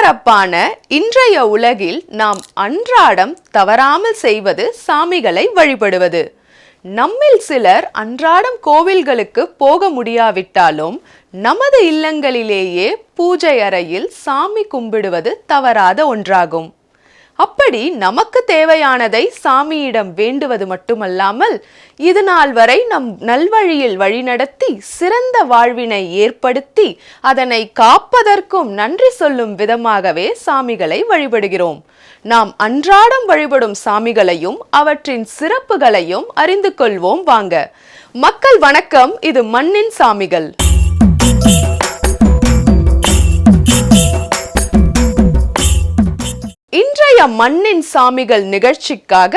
பரபரப்பான இன்றைய உலகில் நாம் அன்றாடம் தவறாமல் செய்வது சாமிகளை வழிபடுவது. நம்மில் சிலர் அன்றாடம் கோவில்களுக்கு போக முடியாவிட்டாலும் நமது இல்லங்களிலேயே பூஜை அறையில் சாமி கும்பிடுவது தவறாத ஒன்றாகும். அப்படி நமக்கு தேவையானதை சாமியிடம் வேண்டுவது மட்டுமல்லாமல் இது நாள் வரை நம் நல்வழியில் வழிநடத்தி சிறந்த வாழ்வினை ஏற்படுத்தி அதனை காப்பதற்கும் நன்றி சொல்லும் விதமாகவே சாமிகளை வழிபடுகிறோம். நாம் அன்றாடம் வழிபடும் சாமிகளையும் அவற்றின் சிறப்புகளையும் அறிந்து கொள்வோம் வாங்க. மக்கள் வணக்கம் இது மண்ணின் சாமிகள். இன்றைய மண்ணின் சாமிகள் நிகழ்ச்சிக்காக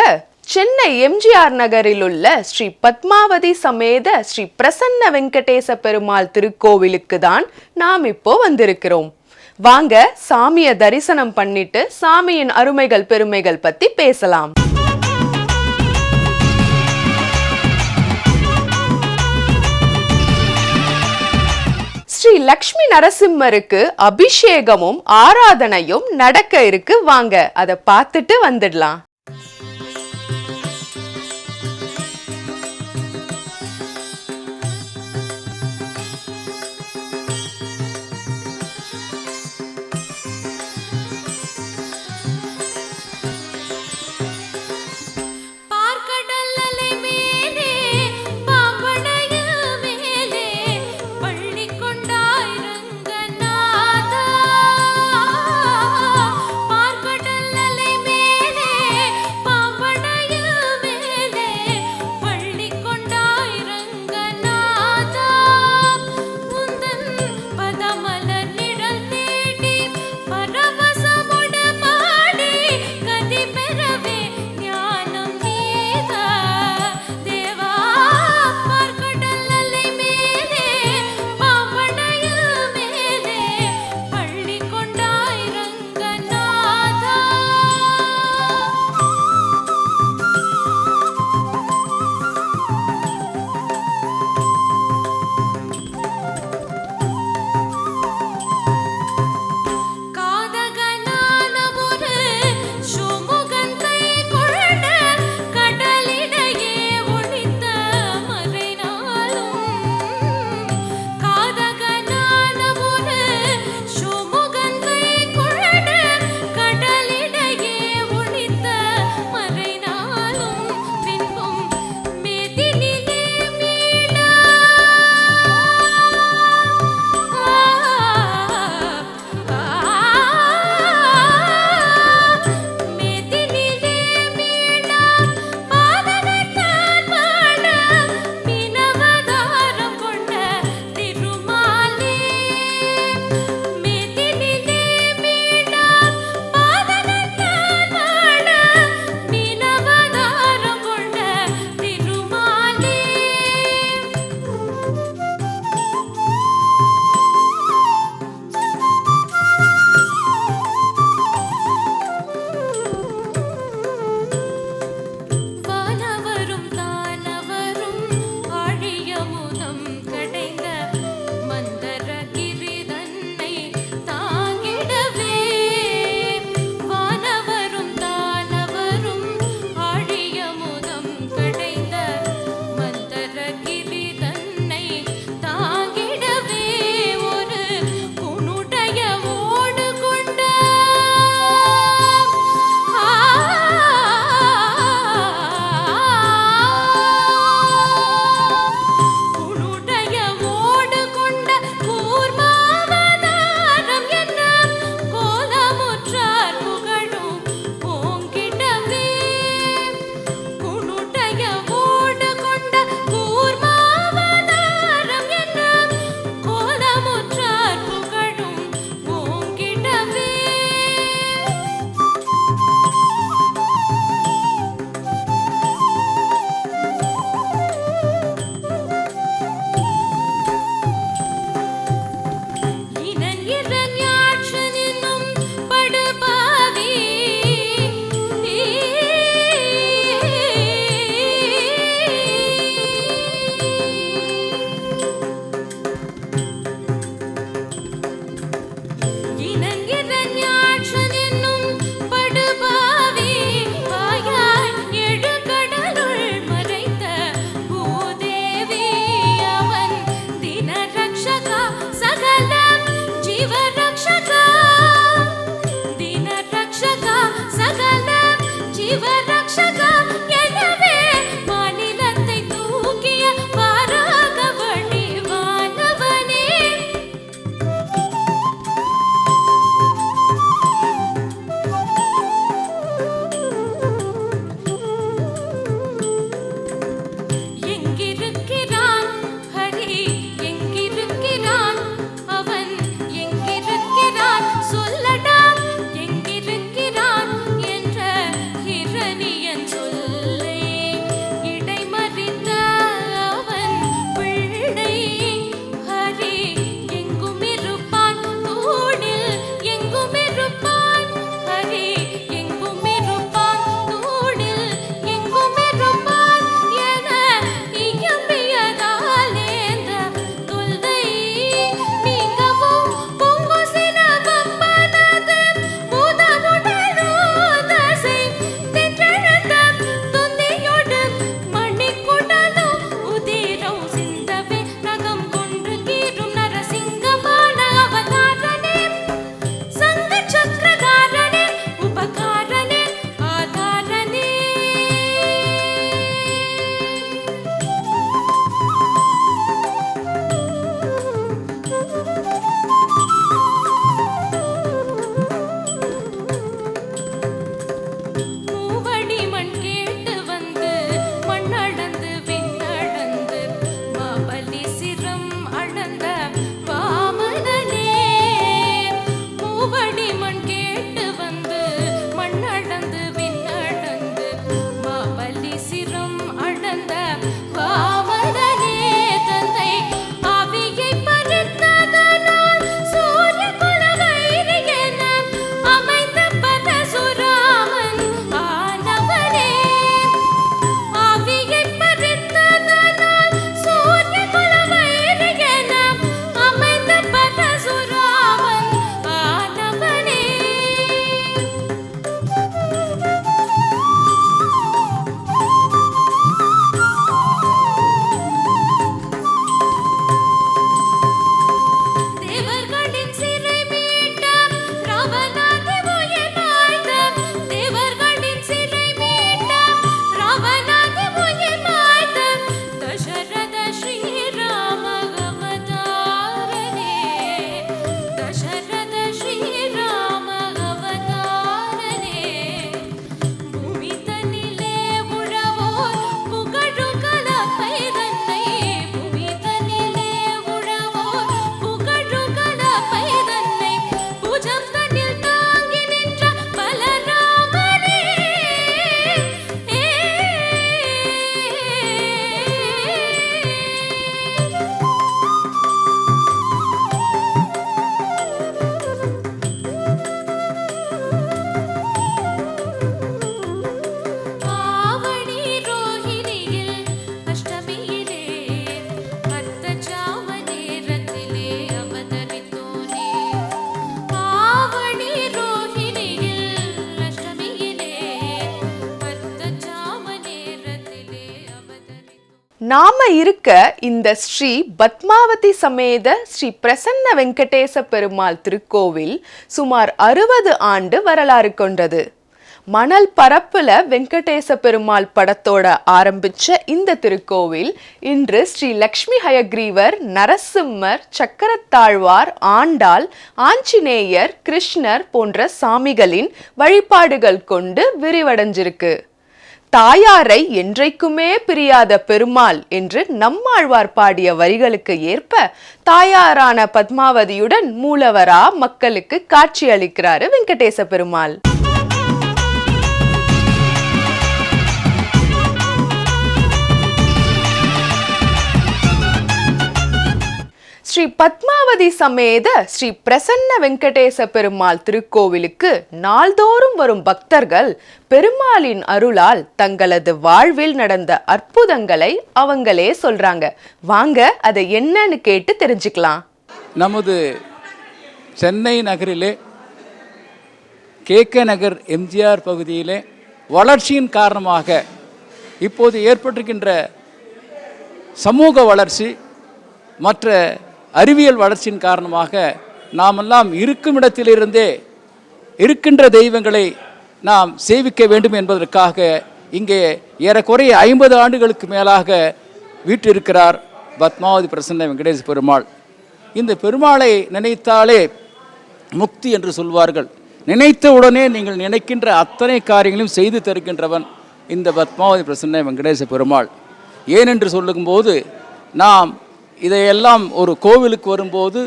சென்னை எம்ஜிஆர் நகரில் உள்ள ஸ்ரீ பத்மாவதி சமேத ஸ்ரீ பிரசன்ன வெங்கடேச பெருமாள் திருக்கோவிலுக்கு தான் நாம் இப்போ வந்திருக்கிறோம். வாங்க சாமியை தரிசனம் பண்ணிட்டு சாமியின் அருமைகள் பெருமைகள் பத்தி பேசலாம். ஸ்ரீ லக்ஷ்மி நரசிம்மருக்கு அபிஷேகமும் ஆராதனையும் நடக்க இருக்கு. வாங்க அதை பார்த்துட்டு வந்துடலாம். இருக்க இந்த ஸ்ரீ பத்மாவதி சமேத ஸ்ரீ பிரசன்ன வெங்கடேச பெருமாள் திருக்கோவில் சுமார் அறுபது ஆண்டு வரலாறு கொண்டது. மணல் பரப்புல வெங்கடேச பெருமாள் படத்தோட ஆரம்பிச்ச இந்த திருக்கோவில் இன்று ஸ்ரீ லக்ஷ்மி ஹயக்ரீவர் நரசிம்மர் சக்கரத்தாழ்வார் ஆண்டாள் ஆஞ்சநேயர் கிருஷ்ணர் போன்ற சாமிகளின் வழிபாடுகள் கொண்டு விரிவடைஞ்சிருக்கு. தாயாரை என்றைக்குமே பிரியாத பெருமாள் என்று நம்மாழ்வார் பாடிய வரிகளுக்கு ஏற்ப தாயாரான பத்மாவதியுடன் மூலவரா மக்களுக்கு காட்சியளிக்கிறாரு வெங்கடேச பெருமாள். ஸ்ரீ பத்மாவதி சமேத ஸ்ரீ பிரசன்ன வெங்கடேச பெருமாள் திருக்கோவிலுக்கு நாள்தோறும் வரும் பக்தர்கள் பெருமாளின் அருளால் தங்களது வாழ்வில் நடந்த அற்புதங்களை அவங்களே சொல்றாங்க. வாங்க அதை என்னன்னு கேட்டு தெரிஞ்சுக்கலாம். நமது சென்னை நகரிலே கேக்க நகர் எம்ஜிஆர் பகுதியிலே வளர்ச்சியின் காரணமாக இப்போது ஏற்பட்டிருக்கின்ற சமூக வளர்ச்சி மற்ற அறிவியல் வளர்ச்சியின் காரணமாக நாமெல்லாம் இருக்கும் இடத்திலிருந்தே இருக்கின்ற தெய்வங்களை நாம் சேவிக்க வேண்டும் என்பதற்காக இங்கே ஏறக்குறைய ஐம்பது ஆண்டுகளுக்கு மேலாக வீற்றிருக்கிறார் பத்மாவதி பிரசன்ன வெங்கடேச பெருமாள். இந்த பெருமாளை நினைத்தாலே முக்தி என்று சொல்வார்கள். நினைத்தவுடனே நீங்கள் நினைக்கின்ற அத்தனை காரியங்களையும் செய்து தருகின்றவன் இந்த பத்மாவதி பிரசன்ன வெங்கடேச பெருமாள். ஏனென்று சொல்லும்போது நாம் இதையெல்லாம் ஒரு கோவிலுக்கு வரும்போது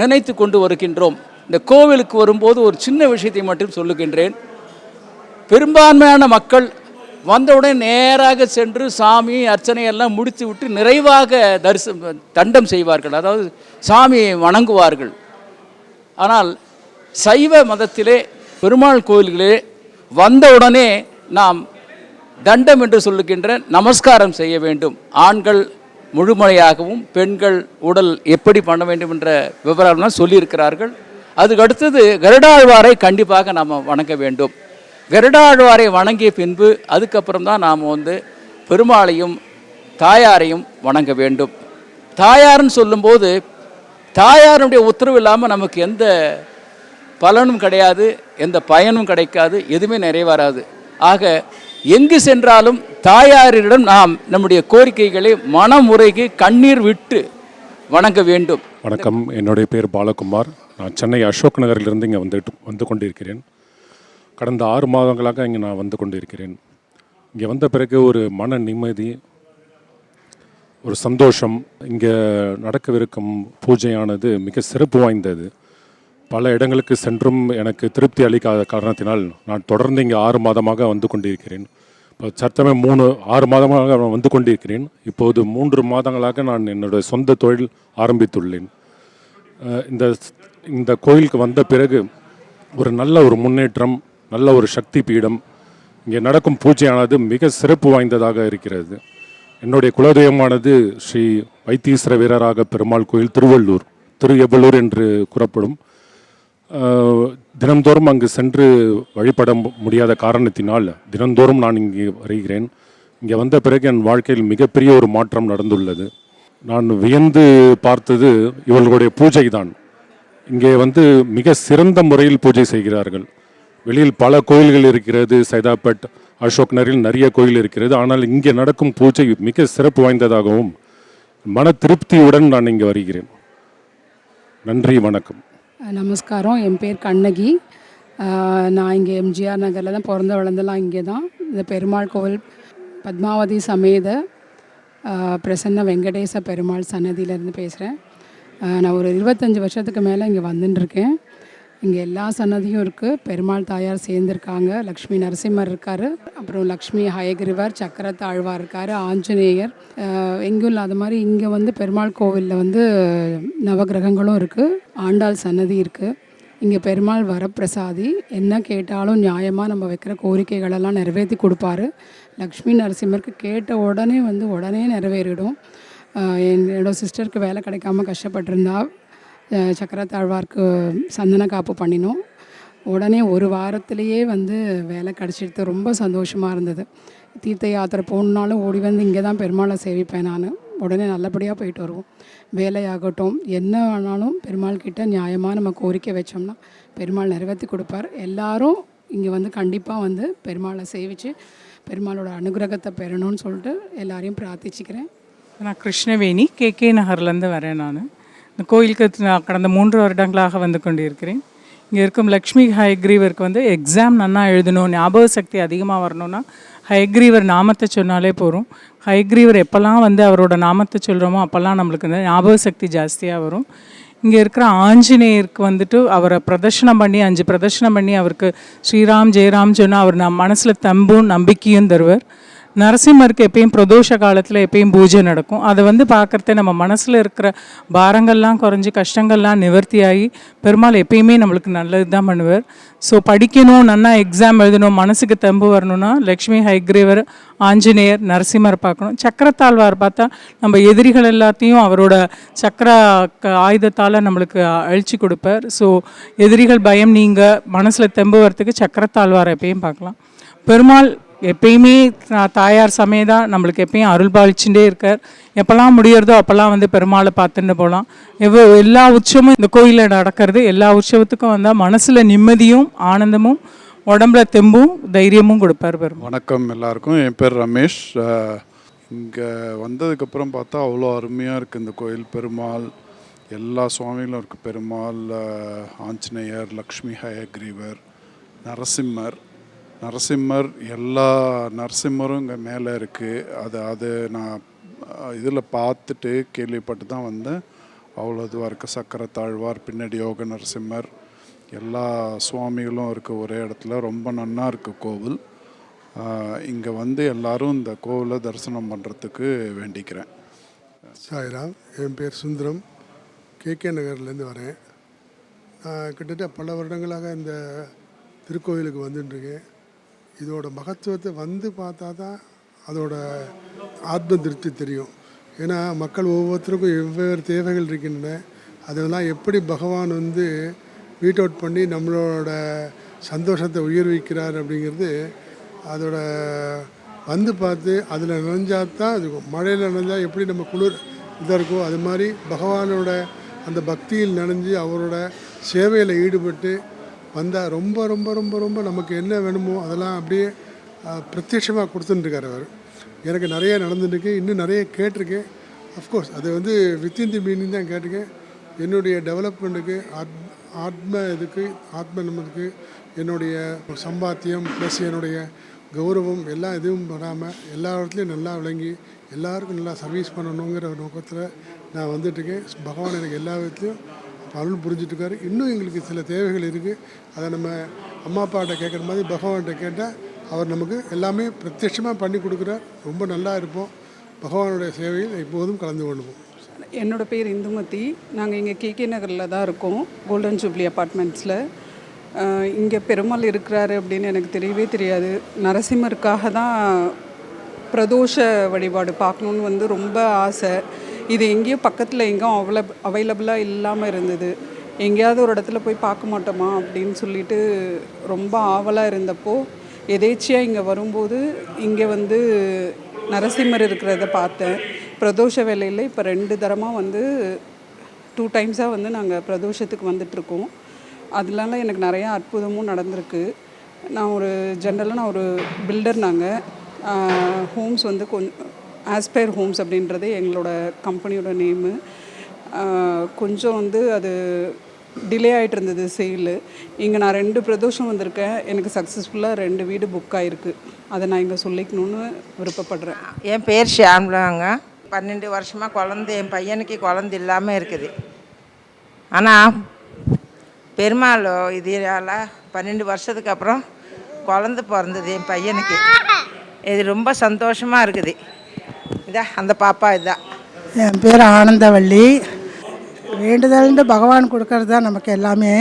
நினைத்து கொண்டு வருகின்றோம். இந்த கோவிலுக்கு வரும்போது ஒரு சின்ன விஷயத்தை மட்டும் சொல்லுகின்றேன். பெரும்பான்மையான மக்கள் வந்தவுடன் நேராக சென்று சாமி அர்ச்சனையெல்லாம் முடித்து விட்டு நிறைவாக தரிசனம் தண்டம் செய்வார்கள். அதாவது சாமியை வணங்குவார்கள். ஆனால் சைவ மதத்திலே பெருமாள் கோயில்களே வந்தவுடனே நாம் தண்டம் என்று சொல்லுகின்ற நமஸ்காரம் செய்ய வேண்டும். ஆண்கள் முழுமையாகவும் பெண்கள் உடல் எப்படி பண்ண வேண்டும் என்ற விவரம்லாம் சொல்லியிருக்கிறார்கள். அதுக்கு அடுத்தது கருடாழ்வாரை கண்டிப்பாக நாம் வணங்க வேண்டும். கருடாழ்வாரை வணங்கிய பின்பு அதுக்கப்புறம் தான் நாம் வந்து பெருமாளையும் தாயாரையும் வணங்க வேண்டும். தாயார்னு சொல்லும்போது தாயாருடைய உத்தரவு இல்லாமல் நமக்கு எந்த பலனும் கிடையாது எந்த பயனும் கிடைக்காது எதுவுமே நிறைவேறாது. ஆக எங்கு சென்றாலும் தாயாரிடம் நாம் நம்முடைய கோரிக்கைகளை மனமுறைக்கு கண்ணீர் விட்டு வணங்க வேண்டும். வணக்கம். என்னுடைய பேர் பாலகுமார். நான் சென்னை அசோக் நகரிலிருந்து இங்கே வந்துட்டு வந்து கொண்டிருக்கிறேன். கடந்த ஆறு மாதங்களாக இங்கே நான் வந்து கொண்டிருக்கிறேன். இங்கே வந்த பிறகு ஒரு மன நிம்மதி ஒரு சந்தோஷம் இங்கே நடக்கவிருக்கும் பூஜையானது மிக சிறப்பு வாய்ந்தது. பல இடங்களுக்கு சென்றும் எனக்கு திருப்தி அளிக்காத காரணத்தினால் நான் தொடர்ந்து இங்கே ஆறு மாதமாக வந்து கொண்டிருக்கிறேன். இப்போ சத்தமே மூணு ஆறு மாதமாக நான் வந்து கொண்டிருக்கிறேன். இப்போது மூன்று மாதங்களாக நான் என்னுடைய சொந்த தொழில் ஆரம்பித்துள்ளேன். இந்த இந்த கோயிலுக்கு வந்த பிறகு ஒரு நல்ல ஒரு முன்னேற்றம் நல்ல ஒரு சக்தி பீடம் இங்கே நடக்கும் பூஜையானது மிக சிறப்பு வாய்ந்ததாக இருக்கிறது. என்னுடைய குலதெய்வமானது ஸ்ரீ வைத்தீஸ்வர வீரராக பெருமாள் கோயில் திருவள்ளூர் திரு எவ்வளூர் என்று கூறப்படும். தினந்தோறும் அங்கு சென்று வழிபட மு- முடியாத காரணத்தினால் தினந்தோறும் நான் இங்கே வருகிறேன். இங்கே வந்த பிறகு என் வாழ்க்கையில் மிகப்பெரிய ஒரு மாற்றம் நடந்துள்ளது. நான் வியந்து பார்த்தது இவர்களுடைய பூஜை தான் இங்கே வந்து மிக சிறந்த முறையில் பூஜை செய்கிறார்கள். வெளியில் பல கோயில்கள் இருக்கிறது. சைதாப்பேட் அசோக் நகரில் நிறைய கோயில் இருக்கிறது. ஆனால் இங்கே நடக்கும் பூஜை மிக சிறப்பு வாய்ந்ததாகவும் மன திருப்தியுடன் நான் இங்கே வருகிறேன். நன்றி வணக்கம். நமஸ்காரம். என் பேர் கண்ணகி. நான் இங்கே எம்ஜிஆர் நகரில் தான் பிறந்த வளர்ந்தெல்லாம் இங்கே தான். இந்த பெருமாள் கோவில் பத்மாவதி சமேத பிரசன்ன வெங்கடேச பெருமாள் சன்னதியிலேருந்து பேசுகிறேன் நான் ஒரு இருபத்தஞ்சி வருஷத்துக்கு மேலே இங்கே வந்துட்டுருக்கேன். இங்கே எல்லா சன்னதியும் இருக்குது பெருமாள் தாயார் சேர்ந்துருக்காங்க. லக்ஷ்மி நரசிம்மர் இருக்கார். அப்புறம் லக்ஷ்மி ஹயகிரிவர் சக்கரத்தாழ்வார் இருக்கார் ஆஞ்சநேயர். எங்கும் இல்லாத மாதிரி இங்கே வந்து பெருமாள் கோவிலில் வந்து நவகிரகங்களும் இருக்குது ஆண்டாள் சன்னதி இருக்குது இங்கே பெருமாள் வரப்பிரசாதி. என்ன கேட்டாலும் நியாயமாக நம்ம வைக்கிற கோரிக்கைகளெல்லாம் நிறைவேற்றி கொடுப்பாரு. லக்ஷ்மி நரசிம்மருக்கு கேட்ட உடனே வந்து உடனே நிறைவேறிடும். என்னோடய என்னோட சிஸ்டருக்கு வேலை கிடைக்காம கஷ்டப்பட்டிருந்தா சக்கரத்தாழ்வார்க்கு சந்தன காப்பு பண்ணினோம். உடனே ஒரு வாரத்திலேயே வந்து வேலை கிடச்சிடுது ரொம்ப சந்தோஷமாக இருந்தது. தீர்த்த யாத்திரை போகணுன்னாலும் ஓடி வந்து இங்கே தான் பெருமாளை சேவிப்பேன் நான். உடனே நல்லபடியாக போயிட்டு வருவோம். வேலையாகட்டும் என்ன ஆனாலும் பெருமாள் கிட்ட நியாயமாக நம்ம கோரிக்கை வச்சோம்னா பெருமாள் நிறைவேற்றி கொடுப்பார். எல்லாரும் இங்கே வந்து கண்டிப்பாக வந்து பெருமாளை சேவித்து பெருமாளோட அனுகிரகத்தை பெறணும்னு சொல்லிட்டு எல்லாரையும் பிரார்த்திச்சுக்கிறேன். நான் கிருஷ்ணவேணி கே கே நகர்லேருந்து வரேன் நான். இந்த கோயிலுக்கு நான் கடந்த மூன்று வருடங்களாக வந்து கொண்டிருக்கிறேன். இங்கே இருக்கும் லக்ஷ்மி ஹயக்ரீவருக்கு வந்து எக்ஸாம் நன்னா எழுதணும் ஞாபக சக்தி அதிகமாக வரணும்னா ஹயக்ரீவர் நாமத்தை சொன்னாலே போதும் ஹயக்ரீவர் எப்போல்லாம் வந்து அவரோட நாமத்தை சொல்கிறோமோ அப்போல்லாம் நம்மளுக்கு வந்து ஞாபக சக்தி ஜாஸ்தியாக வரும். இங்கே இருக்கிற ஆஞ்சநேயருக்கு வந்துட்டு அவரை பிரதர்ஷனம் பண்ணி அஞ்சு பிரதர்ஷனம் பண்ணி அவருக்கு ஸ்ரீராம் ஜெயராம் சொன்னால் அவர் நம் மனசில் தம்பும் நம்பிக்கையும் தருவார். நரசிம்மருக்கு எப்பயும் பிரதோஷ காலத்தில் எப்பயும் பூஜை நடக்கும். அதை வந்து பார்க்குறத நம்ம மனசில் இருக்கிற பாரங்கள்லாம் குறைஞ்சி கஷ்டங்கள்லாம் நிவர்த்தியாகி பெருமாள் எப்பயுமே நம்மளுக்கு நல்லது தான் பண்ணுவார். ஸோ படிக்கணும் நன்னா எக்ஸாம் எழுதணும் மனசுக்கு தெம்பு வரணும்னா லக்ஷ்மி ஹைக்ரீவர் ஆஞ்சநேயர் நரசிம்மர் பார்க்கணும். சக்கரத்தாழ்வார் பார்த்தா நம்ம எதிரிகள் எல்லாத்தையும் அவரோட சக்கர க- ஆயுதத்தால் நம்மளுக்கு அழிச்சு கொடுப்பார். ஸோ எதிரிகள் பயம் நீங்கள் மனசில் தெம்பு வரத்துக்கு சக்கரத்தாழ்வார் எப்பயும் பார்க்கலாம். பெருமாள் எப்பயுமே தாயார் தாயார் தான் நம்மளுக்கு எப்பயும் அருள் பாலிச்சுட்டே இருக்கார். எப்போல்லாம் முடியறதோ அப்போல்லாம் வந்து பெருமாளை பார்த்துட்டு போகலாம். எவ்வளோ எல்லா உற்சவமும் இந்த கோயிலில் நடக்கிறது. எல்லா உற்சவத்துக்கும் வந்தால் மனசில் நிம்மதியும் ஆனந்தமும் உடம்புல தெம்பும் தைரியமும் கொடுப்பார் பெரும் வணக்கம் எல்லாருக்கும். என் பேர் ரமேஷ். இங்கே வந்ததுக்கப்புறம் பார்த்தா அவ்வளோ அருமையாக இருக்குது இந்த கோயில். பெருமாள் எல்லா சுவாமிகளும் இருக்குது பெருமாள் ஆஞ்சநேயர் லக்ஷ்மி ஹயக்ரீவர் நரசிம்மர் நரசிம்மர் எல்லா நரசிம்மரும் இங்கே மேலே இருக்குது அது அது நான் இதில் பார்த்துட்டு கேள்விப்பட்டு தான் வந்தேன். அவ்வளோ இதுவாக இருக்குது சக்கர தாழ்வார் பின்னாடி யோக நரசிம்மர் எல்லா சுவாமிகளும் இருக்குது ஒரே இடத்துல. ரொம்ப நன்னா இருக்குது கோவில். இங்கே வந்து எல்லாரும் இந்த கோவிலை தரிசனம் பண்ணுறதுக்கு வேண்டிக்கிறேன். சாய்ராம் என் பேர் சுந்தரம். கேகே நகர்லேருந்து வரேன். நான் கிட்டத்தட்ட பல வருடங்களாக இந்த திருக்கோயிலுக்கு வந்துட்டுருக்கேன். இதோட மகத்துவத்தை வந்து பார்த்தா தான் அதோட ஆத்ம திருப்தி தெரியும். ஏன்னா மக்கள் ஒவ்வொருத்தருக்கும் வெவ்வேறு தேவைகள் இருக்கின்றன. அதெல்லாம் எப்படி பகவான் வந்து வீட் அவுட் பண்ணி நம்மளோட சந்தோஷத்தை உயர்விக்கிறார் அப்படிங்கிறது அதோட வந்து பார்த்து அதில் நனைஞ்சா தான் இருக்கும். மழையில் நினைஞ்சால் எப்படி நம்ம குளிர் இதாக இருக்கோ அது மாதிரி பகவானோட அந்த பக்தியில் நனைஞ்சு அவரோட சேவையில் ஈடுபட்டு வந்தால் ரொம்ப ரொம்ப ரொம்ப ரொம்ப நமக்கு என்ன வேணுமோ அதெல்லாம் அப்படியே பிரத்யட்சமாக கொடுத்துட்டுருக்கார் அவர். எனக்கு நிறைய நடந்துருக்கு இன்னும் நிறைய கேட்டிருக்கேன் அஃப்கோர்ஸ் அது வந்து வித்தின் தி மீனிங் தான் கேட்டிருக்கேன் என்னுடைய டெவலப்மெண்ட்டுக்கு ஆத் ஆத்ம இதுக்கு ஆத்ம நம்மளுக்கு என்னுடைய சம்பாத்தியம் ப்ளஸ் என்னுடைய கௌரவம் எல்லா இதுவும் வராமல் எல்லா இடத்துலையும் நல்லா விளங்கி எல்லாருக்கும் நல்லா சர்வீஸ் பண்ணணுங்கிற ஒரு நோக்கத்தில் நான் வந்துட்டுருக்கேன். பகவான் எனக்கு எல்லா விதத்துலையும் அருள் புரிஞ்சிட்ருக்காரு. இன்னும் எங்களுக்கு சில தேவைகள் இருக்குது அதை நம்ம அம்மா அப்பாட்ட கேட்குற மாதிரி பகவான்கிட்ட கேட்டால் அவர் நமக்கு எல்லாமே பிரத்யட்சமாக பண்ணி கொடுக்குறார். ரொம்ப நல்லா இருப்போம். பகவானுடைய சேவையில் எப்போதும் கலந்து கொள்வோம். என்னோட பேர் இந்துமதி. நாங்கள் இங்கே கே கே நகரில் தான் இருக்கோம். கோல்டன் ஜூப்ளி அப்பார்ட்மெண்ட்ஸில் இங்கே பெருமாள் இருக்கிறாரு அப்படின்னு எனக்கு தெரியவே தெரியாது. நரசிம்மருக்காக தான் பிரதோஷ வழிபாடு பார்க்கணுன்னு வந்து ரொம்ப ஆசை. இது எங்கேயும் பக்கத்தில் எங்கேயும் அவைல அவைலபிளாக இல்லாமல் இருந்தது. எங்கேயாவது ஒரு இடத்துல போய் பார்க்க மாட்டோமா அப்படின்னு சொல்லிட்டு ரொம்ப ஆவலாக இருந்தப்போ எதேச்சியாக இங்கே வரும்போது இங்கே வந்து நரசிம்மர் இருக்கிறத பார்த்தேன். பிரதோஷ வேலையில் இப்போ ரெண்டு தரமாக வந்து டூ டைம்ஸாக வந்து நாங்கள் பிரதோஷத்துக்கு வந்துட்ருக்கோம் அதனால எனக்கு நிறையா அற்புதமும் நடந்திருக்கு. நான் ஒரு ஜென்ரலாக நான் ஒரு பில்டர் நாங்கள் ஹோம்ஸ் வந்து கொஞ்சம் ஆஸ்பயர் ஹோம்ஸ் அப்படின்றது எங்களோட கம்பெனியோட நேமு கொஞ்சம் வந்து அது டிலே ஆகிட்டு இருந்தது சேலு இங்கே நான் ரெண்டு பிரதோஷம் வந்திருக்கேன். எனக்கு சக்ஸஸ்ஃபுல்லாக ரெண்டு வீடு புக் ஆகிருக்கு அதை நான் இங்கே சொல்லிக்கணும்னு விருப்பப்படுறேன். என் பேர் ஷியாம்லாங்க. பன்னெண்டு வருஷமாக குழந்தை என் பையனுக்கு குழந்தை இல்லாமல் இருக்குது. ஆனால் பெருமாளோ இதால் பன்னெண்டு வருஷத்துக்கு அப்புறம் குழந்த பிறந்தது என் பையனுக்கு. இது ரொம்ப சந்தோஷமாக இருக்குது. இதா அந்த பாப்பா இதுதான் என் பேர் ஆனந்தவள்ளி. வேண்டுதல்னு பகவான் கொடுக்கறது தான் நமக்கு எல்லாமே.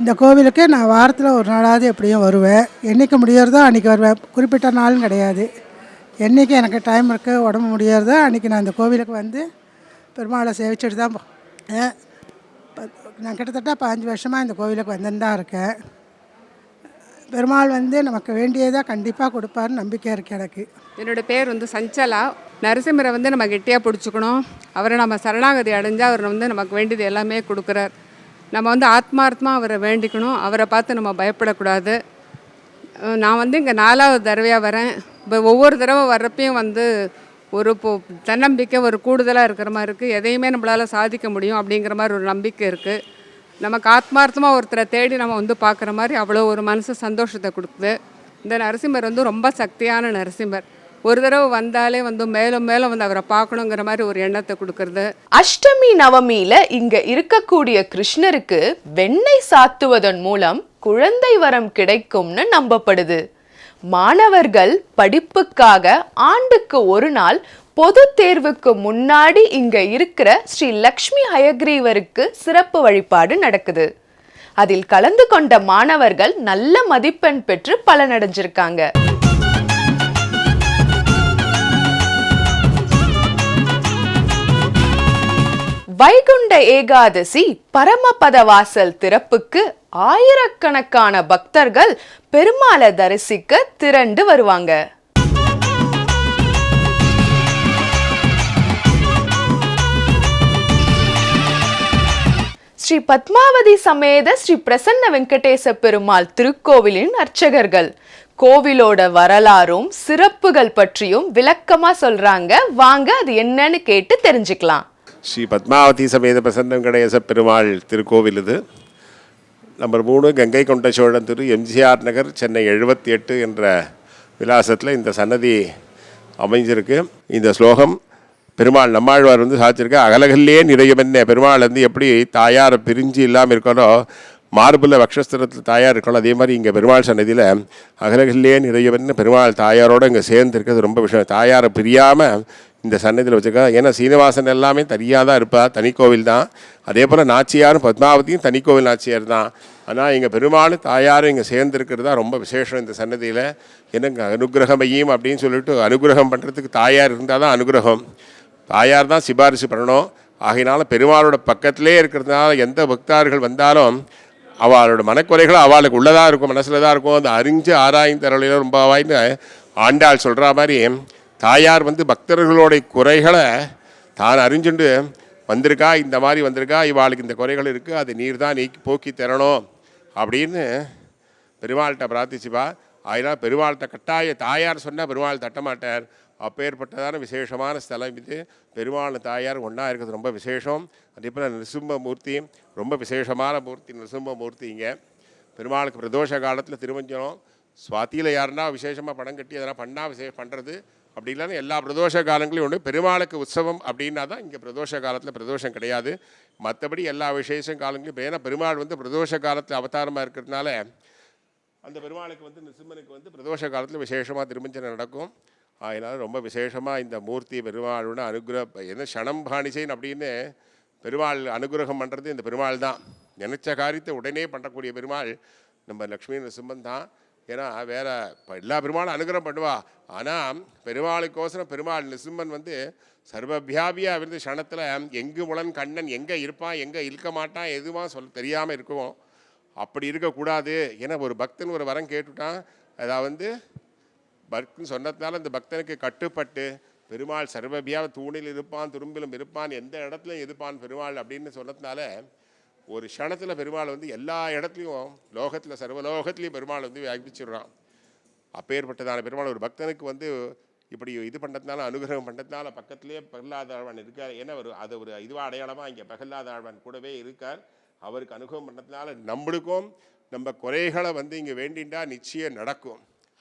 இந்த கோவிலுக்கு நான் வாரத்தில் ஒரு நாளாவது எப்படியும் வருவேன். என்றைக்கு முடியறதோ அன்றைக்கி வருவேன். குறிப்பிட்ட நாளும் கிடையாது. என்றைக்கு எனக்கு டைம் இருக்குது உடம்பு முடியறதோ அன்றைக்கி நான் இந்த கோவிலுக்கு வந்து பெருமாளை சேவிச்சுட்டு தான் நான் கிட்டத்தட்ட பாஞ்சு வருஷமாக இந்த கோவிலுக்கு வந்துன்னு தான் இருக்கேன். பெருமாள் வந்து நமக்கு வேண்டியதாக கண்டிப்பாக கொடுப்பாருன்னு நம்பிக்கை இருக்குது எனக்கு. என்னோட பேர் வந்து சஞ்சலா. நரசிம்மரை வந்து நம்ம கெட்டியாக பிடிச்சிக்கணும். அவரை நம்ம சரணாகதி அடைஞ்சால் அவர் வந்து நமக்கு வேண்டியது எல்லாமே கொடுக்குறார். நம்ம வந்து ஆத்மார்த்தமாக அவரை வேண்டிக்கணும். அவரை பார்த்து நம்ம பயப்படக்கூடாது. நான் வந்து இங்கே நாலாவது தடவையாக வரேன். இப்போ ஒவ்வொரு தடவை வர்றப்பையும் வந்து ஒரு இப்போ தன்னம்பிக்கை ஒரு கூடுதலாக இருக்கிற மாதிரி இருக்குது எதையுமே நம்மளால் சாதிக்க முடியும் அப்படிங்கிற மாதிரி ஒரு நம்பிக்கை இருக்குது நமக்கு ஆத்மார்த்தமாக ஒருத்தரை தேடி நம்ம வந்து பார்க்குற மாதிரி அவ்வளோ ஒரு மனசு சந்தோஷத்தை கொடுக்குது. இந்த நரசிம்மர் வந்து ரொம்ப சக்தியான நரசிம்மர். ஒரு தடவை வந்தாலே வந்து மேலும் மேலும் வந்து அவரை பார்க்கணுங்கிற மாதிரி ஒரு எண்ணத்தை கொடுக்கறது. அஷ்டமி நவமியில இங்க இருக்கக்கூடிய கிருஷ்ணருக்கு வெண்ணெய் சாத்துவதன் மூலம் குழந்தை வரம் கிடைக்கும்னு நம்பப்படுது. மாணவர்கள் படிப்புக்காக ஆண்டுக்கு ஒரு நாள் பொது தேர்வுக்கு முன்னாடி இங்க இருக்கிற ஸ்ரீ லக்ஷ்மி ஹயக்ரீவருக்கு சிறப்பு வழிபாடு நடக்குது. அதில் கலந்து கொண்ட மாணவர்கள் நல்ல மதிப்பெண் பெற்று பலனடைஞ்சிருக்காங்க. வைகுண்ட ஏகாதசி பரமபத வாசல் திறப்புக்கு ஆயிரக்கணக்கான பக்தர்கள் பெருமாளை தரிசிக்க திரண்டு வருவாங்க. ஸ்ரீ பத்மாவதி சமேத ஸ்ரீ பிரசன்ன வெங்கடேச பெருமாள் திருக்கோவிலின் அர்ச்சகர்கள். கோவிலோட வரலாறும் சிறப்புகள் பற்றியும் விளக்கமா சொல்றாங்க. வாங்க அது என்னன்னு கேட்டு தெரிஞ்சுக்கலாம். ஸ்ரீ பத்மாவதி சமேத பிரசன்ன வெங்கடேச பெருமாள் திருக்கோவில் இது. நம்பர் மூணு கங்கை கொண்ட சோழன் திரு எம்ஜிஆர் நகர் சென்னை எழுபத்தி எட்டு என்ற விலாசத்தில் இந்த சன்னதி அமைஞ்சிருக்கு. இந்த ஸ்லோகம் பெருமாள் நம்மாழ்வார் வந்து சாதிச்சிருக்க அகலகல்லே நிறையமென்ன பெருமாள் வந்து எப்படி தாயாரை பிரிஞ்சு இல்லாமல் இருக்கணும் மார்பில் வக்ஷஸ்திரத்தில் தாயார் இருக்கணும் அதே மாதிரி இங்கே பெருமாள் சன்னதியில் அகலகல்லே நிறையவன்னு பெருமாள் தாயாரோடு இங்கே சேர்ந்துருக்கிறது ரொம்ப விஷயம். தாயாரை பிரியாமல் இந்த சன்னதியில் வச்சுருக்கா ஏன்னா சீனிவாசன் எல்லாமே தனியாக தான் இருப்பா தனி கோவில் தான். அதே போல் நாச்சியாரும் பத்மாவதியும் தனி கோவில் நாச்சியார் தான். ஆனால் எங்கள் பெருமாள் தாயாரும் இங்கே சேர்ந்துருக்கிறது தான் ரொம்ப விசேஷம் இந்த சன்னதியில். என்னங்க அனுகிரகமையும் அப்படின்னு சொல்லிட்டு அனுகிரகம் பண்ணுறதுக்கு தாயார் இருந்தால் தான் அனுகிரகம். தாயார் தான் சிபாரிசு பண்ணணும். ஆகையினால பெருமாளோட பக்கத்திலே இருக்கிறதுனால எந்த பக்தார்கள் வந்தாலும் அவளோட மனக்குறைகள் அவளுக்கு உள்ளதாக இருக்கும் மனசில் தான் இருக்கும். அந்த அறிஞ்சு ஆராய்ந்து தரலையில ரொம்ப வாய்ந்து ஆண்டாள் சொல்கிற மாதிரி தாயார் வந்து பக்தர்களுடைய குறைகளை தான் அறிஞ்சுண்டு வந்திருக்கா இந்த மாதிரி வந்திருக்கா இவாளுக்கு இந்த குறைகள் இருக்குது அது நீர் தான் நீக்கி போக்கி தரணும் அப்படின்னு பெருமாள்கிட்ட பிரார்த்திச்சுப்பா. அதனால் பெருமாள்கிட்ட கட்டாய தாயார் சொன்னால் பெருமாள் தட்டமாட்டார். அப்பேற்பட்டதான விசேஷமான ஸ்தலம் இது. பெருமாள் தாயார் ஒன்றா இருக்கிறது ரொம்ப விசேஷம். அதே போல் நிருசிம்ம மூர்த்தி ரொம்ப விசேஷமான மூர்த்தி நிருசிம்ம மூர்த்தி இங்கே. பெருமாளுக்கு பிரதோஷ காலத்தில் திருமஞ்சனம். சுவாத்தியில் யாருன்னா விசேஷமாக படம் கட்டி அதெல்லாம் பண்ணால் விசேஷம் பண்ணுறது அப்படி இல்லைன்னா எல்லா பிரதோஷ காலங்களையும் உண்டு. பெருமாளுக்கு உற்சவம் அப்படின்னா தான் இங்கே பிரதோஷ காலத்தில் பிரதோஷம் கிடையாது. மற்றபடி எல்லா விசேஷ காலங்களையும் ஏன்னா பெருமாள் வந்து பிரதோஷ காலத்தில் அவதாரமாக இருக்கிறதுனால அந்த பெருமாளுக்கு வந்து நிருசிம்மனுக்கு வந்து பிரதோஷ காலத்தில் விசேஷமாக திருமஞ்சனம் நடக்கும். அதனால் ரொம்ப விசேஷமாக இந்த மூர்த்தி பெருமாளோட அனுகிரக என்ன க்ஷணம் பாணிசைன் அப்படின்னு பெருமாள் அனுகிரகம் பண்ணுறது இந்த பெருமாள் தான். நினைச்ச காரியத்தை உடனே பண்ணக்கூடிய பெருமாள் நம்ம லக்ஷ்மி நரசிம்மன் தான். ஏன்னா வேற இப்போ எல்லா பெருமாளும் அனுகிரகம் பண்ணுவா. ஆனால் பெருமாளுக்கோசரம் பெருமாள் நிசிம்மன் வந்து சர்வபியாபியாக இருந்து க்ஷணத்தில் எங்கு முளன் கண்ணன் எங்கே இருப்பான் எங்கே இருக்க மாட்டான் எதுவாக சொல் தெரியாமல் இருக்கும் அப்படி இருக்கக்கூடாது ஏன்னா ஒரு பக்தன் ஒரு வரம் கேட்டுட்டான். அதாவது வந்து பக்தன் சொன்னதுனால அந்த பக்தனுக்கு கட்டுப்பட்டு பெருமாள் சர்வபியாக தூணில் இருப்பான் துரும்பிலும் இருப்பான் எந்த இடத்துலையும் இருப்பான் பெருமாள் அப்படின்னு சொன்னதுனால ஒரு க்ஷணத்தில் பெருமாள் வந்து எல்லா இடத்துலையும் லோகத்தில் சர்வலோகத்துலேயும் பெருமாள் வந்து வியாபிச்சிடுறான். அப்பேற்பட்டதான பெருமாள் ஒரு பக்தனுக்கு வந்து இப்படி இது பண்ணுறதுனால அனுகிரகம் பண்ணுறதுனால பக்கத்துலேயே பிரகலாத இருக்கார். ஏன்னா ஒரு அது ஒரு இதுவாக அடையாளமாக இங்கே பிரகலாத ஆழ்வான் கூடவே இருக்கார். அவருக்கு அனுகிரகம் பண்ணுறதுனால நம்மளுக்கும் நம்ம குறைகளை வந்து இங்கே வேண்டிண்டா நிச்சயம் நடக்கும்.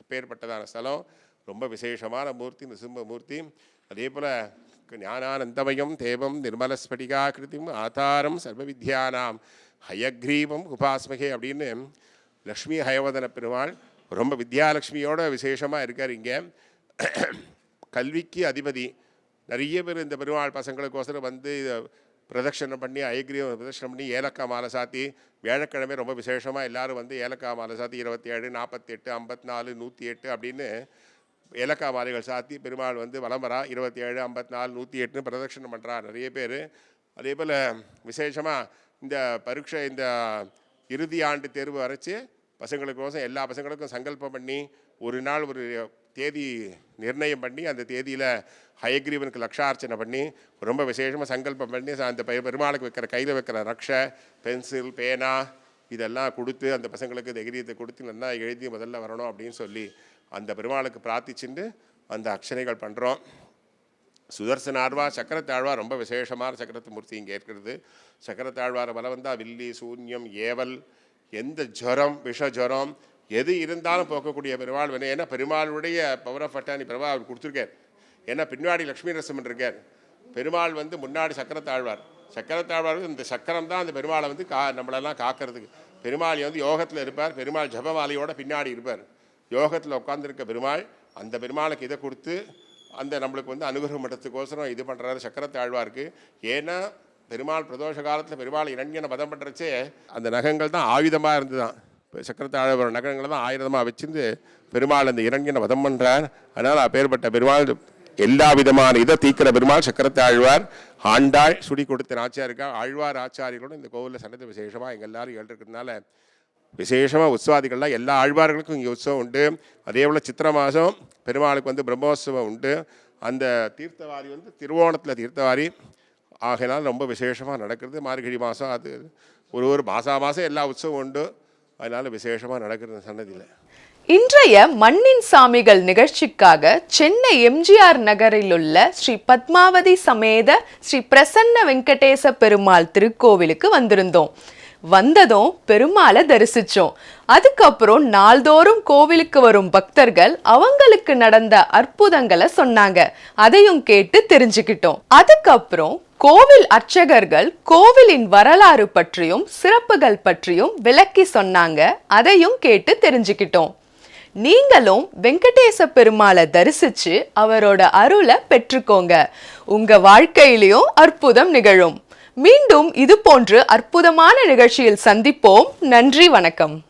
அப்பேற்பட்டதான ஸ்தலம். ரொம்ப விசேஷமான மூர்த்தி நிருசிம்ம மூர்த்தி. அதே போல் ஞானானந்தமயம் தேவம் நிர்மலஸ்படிகாக்கிருதிம் ஆதாரம் சர்வ வித்யானாம் ஹயக்ரீபம் உபாஸ்மகே அப்படின்னு லக்ஷ்மி ஹயவதன பெருமாள் ரொம்ப வித்யாலட்சுமியோட விசேஷமாக இருக்கார் இங்கே. கல்விக்கு அதிபதி. நிறைய பேர் இந்த பெருமாள் பசங்களுக்கோசரம் வந்து இதை பிரதட்சணம் பண்ணி ஐக்கிரியம் பிரதட்சணம் பண்ணி ஏலக்காய் மாலை சாத்தி வியாழக்கிழமை ரொம்ப விசேஷமாக எல்லாரும் வந்து ஏலக்காய் மாலை சாத்தி இருபத்தி ஏழு நாற்பத்தெட்டு ஐம்பத்தி நாலு நூற்றி எட்டு அப்படின்னு ஏலக்காய் மாலைகள் சாத்தி பெருமாள் வந்து வலம் வரா இருபத்தி ஏழு ஐம்பத்தி நாலு நூற்றி எட்டுன்னு பிரதட்சணம் பண்ணுறா நிறைய பேர். அதே போல் விசேஷமாக இந்த பரீட்சை இந்த இறுதி ஆண்டு தேர்வு வரைச்சி பசங்களுக்கோசம் எல்லா பசங்களுக்கும் சங்கல்பம் பண்ணி ஒரு நாள் ஒரு தேதி நிர்ணயம் பண்ணி அந்த தேதியில் ஹயக்ரீவனுக்கு லக்ஷார்ச்சனை பண்ணி ரொம்ப விசேஷமாக சங்கல்பம் பண்ணி அந்த பெருமாளுக்கு வைக்கிற கையில் வைக்கிற ரக்ஷை பென்சில் பேனா இதெல்லாம் கொடுத்து அந்த பசங்களுக்கு தைரியத்தை கொடுத்து நல்லா எழுதி முதல்ல வரணும் அப்படின்னு சொல்லி அந்த பெருமாளுக்கு பிரார்த்திச்சுட்டு அந்த அக்ஷனைகள் பண்ணுறோம் சுதர்சனாழ்வா சக்கரத்தாழ்வா ரொம்ப விசேஷமான சக்கரத்து மூர்த்தி இங்கே இருக்கிறது. சக்கரத்தாழ்வார பலம் வந்தால் வில்லி சூன்யம் ஏவல் எந்த ஜுரம் விஷ ஜுரம் எது இருந்தாலும் போக்கக்கூடிய பெருமாள் வேணும் ஏன்னா பெருமாளுடைய பவர் ஆஃப் அட்டானி பெருமாள் அவர் கொடுத்துருக்கார். ஏன்னா பின்னாடி லக்ஷ்மி நரசிம்மன் இருக்கார். பெருமாள் வந்து முன்னாடி சக்கரத்தாழ்வார் சக்கரத்தாழ்வார் இந்த சக்கரம் தான் அந்த பெருமாளை வந்து கா நம்மளெல்லாம் காக்கிறதுக்கு. பெருமாள் வந்து யோகத்தில் இருப்பார். பெருமாள் ஜபமாலையோட பின்னாடி இருப்பார். யோகத்தில் உட்காந்துருக்க பெருமாள் அந்த பெருமாளுக்கு இதை கொடுத்து அந்த நம்மளுக்கு வந்து அனுகிரகம் பண்ணுறதுக்கோசரம் இது பண்ணுறாரு சக்கரத்தாழ்வாருக்கு ஏன்னா பெருமாள் பிரதோஷ காலத்தில் பெருமாள் இரண்யனை பதம் பண்ணுறச்சே அந்த நகங்கள் தான் ஆயுதமாக இருந்துதான். சக்கரத்தாழ்வார் நகரங்களை தான் ஆயுதமாக வச்சிருந்து பெருமாள் அந்த இரண்யனை வதம் பண்ணுறார் அதனால் அப்பேற்பட்ட பெருமாள் எல்லா விதமான இதை தீக்கிற பெருமாள் சக்கரத்தாழ்வார் ஆண்டாள் சுடி கொடுத்த ஆச்சாரிக்கா ஆழ்வார் ஆச்சாரிகளோட இந்த கோவிலில் சன்னதி விசேஷமாக எங்கள் எல்லாரும் எழுதிருக்கிறதுனால விசேஷமாக உற்சவாதிகள்லாம் எல்லா ஆழ்வார்களுக்கும் இங்கே உற்சவம் உண்டு. அதே போல் சித்திரை மாதம் பெருமாளுக்கு வந்து பிரம்மோத்சவம் உண்டு. அந்த தீர்த்தவாரி வந்து திருவோணத்தில் தீர்த்தவாரி. ஆகையினால் ரொம்ப விசேஷமாக நடக்கிறது. மார்கழி மாதம் அது ஒரு ஒரு மாதா மாதம் எல்லா உற்சவம் உண்டு. அதனால் விசேஷமாக நடக்கிறது சன்னதியில் இன்றைய மண்ணின் சாமிகள் நிகழ்ச்சிக்காக சென்னை எம்ஜிஆர் நகரில் உள்ள ஸ்ரீ பத்மாவதி சமேத ஸ்ரீ பிரசன்ன வெங்கடேச பெருமாள் திருக்கோவிலுக்கு வந்திருந்தோம். வந்ததும் பெருமாளை தரிசிச்சோம். அதுக்கப்புறம் நாள்தோறும் கோவிலுக்கு வரும் பக்தர்கள் அவங்களுக்கு நடந்த அற்புதங்களை சொன்னாங்க. அதையும் கேட்டு தெரிஞ்சுக்கிட்டோம். அதுக்கப்புறம் கோவில் அர்ச்சகர்கள் கோவிலின் வரலாறு பற்றியும் சிறப்புகள் பற்றியும் விளக்கி சொன்னாங்க. அதையும் கேட்டு தெரிஞ்சுக்கிட்டோம். நீங்களும் வெங்கடேச பெருமாளை தரிசிச்சு அவரோட அருளை பெற்றுக்கோங்க. உங்க வாழ்க்கையிலையும் அற்புதம் நிகழும். மீண்டும் இது போன்று அற்புதமான நிகழ்ச்சியில் சந்திப்போம். நன்றி வணக்கம்.